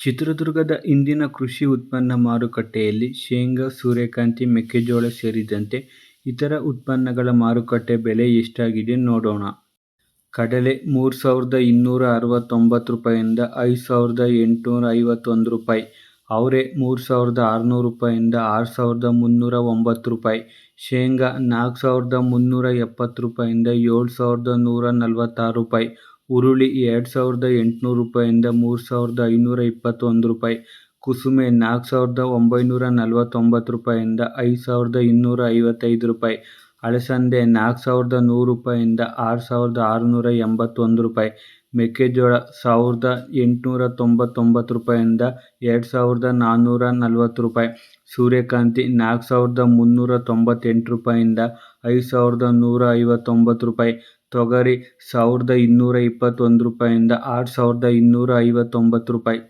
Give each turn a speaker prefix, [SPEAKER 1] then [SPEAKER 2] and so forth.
[SPEAKER 1] ಚಿತ್ರದುರ್ಗದ ಇಂದಿನ ಕೃಷಿ ಉತ್ಪನ್ನ ಮಾರುಕಟ್ಟೆಯಲ್ಲಿ ಶೇಂಗಾ, ಸೂರ್ಯಕಾಂತಿ, ಮೆಕ್ಕೆಜೋಳ ಸೇರಿದಂತೆ ಇತರ ಉತ್ಪನ್ನಗಳ ಮಾರುಕಟ್ಟೆ ಬೆಲೆ ಎಷ್ಟಾಗಿದೆ ನೋಡೋಣ. ಕಡಲೆ ಮೂರು ಸಾವಿರದ ಇನ್ನೂರ ಅರವತ್ತೊಂಬತ್ತು ರೂಪಾಯಿಂದ ಐದು ಸಾವಿರದ ಎಂಟುನೂರ ಐವತ್ತೊಂದು ರೂಪಾಯಿ. ಅವರೆ ಮೂರು ಸಾವಿರದ ಆರುನೂರು ರೂಪಾಯಿಂದ ಆರು ಸಾವಿರದ ಮುನ್ನೂರ ಒಂಬತ್ತು ರೂಪಾಯಿ. ಶೇಂಗಾ ನಾಲ್ಕು ಸಾವಿರದ ಮುನ್ನೂರ ಎಪ್ಪತ್ತು ರೂಪಾಯಿಂದ ಏಳು ಸಾವಿರದ ನೂರ ನಲವತ್ತಾರು ರೂಪಾಯಿ. ಹುರುಳಿ ಎರಡು ಸಾವಿರದ ಎಂಟುನೂರು ರೂಪಾಯಿಂದ ಮೂರು ಸಾವಿರದ ಐನೂರ ಇಪ್ಪತ್ತೊಂದು ರೂಪಾಯಿ. ಕುಸುಮೆ ನಾಲ್ಕು ಸಾವಿರದ ಒಂಬೈನೂರ ನಲವತ್ತೊಂಬತ್ತು ರೂಪಾಯಿಂದ ಐದು ಸಾವಿರದ ಇನ್ನೂರ ಐವತ್ತೈದು ರೂಪಾಯಿ. ಅಲಸಂದೆ ನಾಲ್ಕು ಸಾವಿರದ ನೂರು ರೂಪಾಯಿಂದ ಆರು ಸಾವಿರದ ಆರುನೂರ ಎಂಬತ್ತೊಂದು ರೂಪಾಯಿ. ಮೆಕ್ಕೆಜೋಳ ಸಾವಿರದ ಎಂಟುನೂರ ತೊಂಬತ್ತೊಂಬತ್ತು ರೂಪಾಯಿಂದ ಎರಡು ಸಾವಿರದ ನಾನ್ನೂರ ನಲ್ವತ್ತು ರೂಪಾಯಿ. ಸೂರ್ಯಕಾಂತಿ ನಾಲ್ಕು ಸಾವಿರದ ಮುನ್ನೂರ ತೊಂಬತ್ತೆಂಟು ರೂಪಾಯಿಂದ ಐದು ಸಾವಿರದ ನೂರ ಐವತ್ತೊಂಬತ್ತು ರೂಪಾಯಿ. ತೊಗರಿ ಸಾವಿರದ ಇನ್ನೂರ ಇಪ್ಪತ್ತೊಂದು ರೂಪಾಯಿಂದ ಆರು ಸಾವಿರದ ಇನ್ನೂರ ಐವತ್ತೊಂಬತ್ತು ರೂಪಾಯಿ.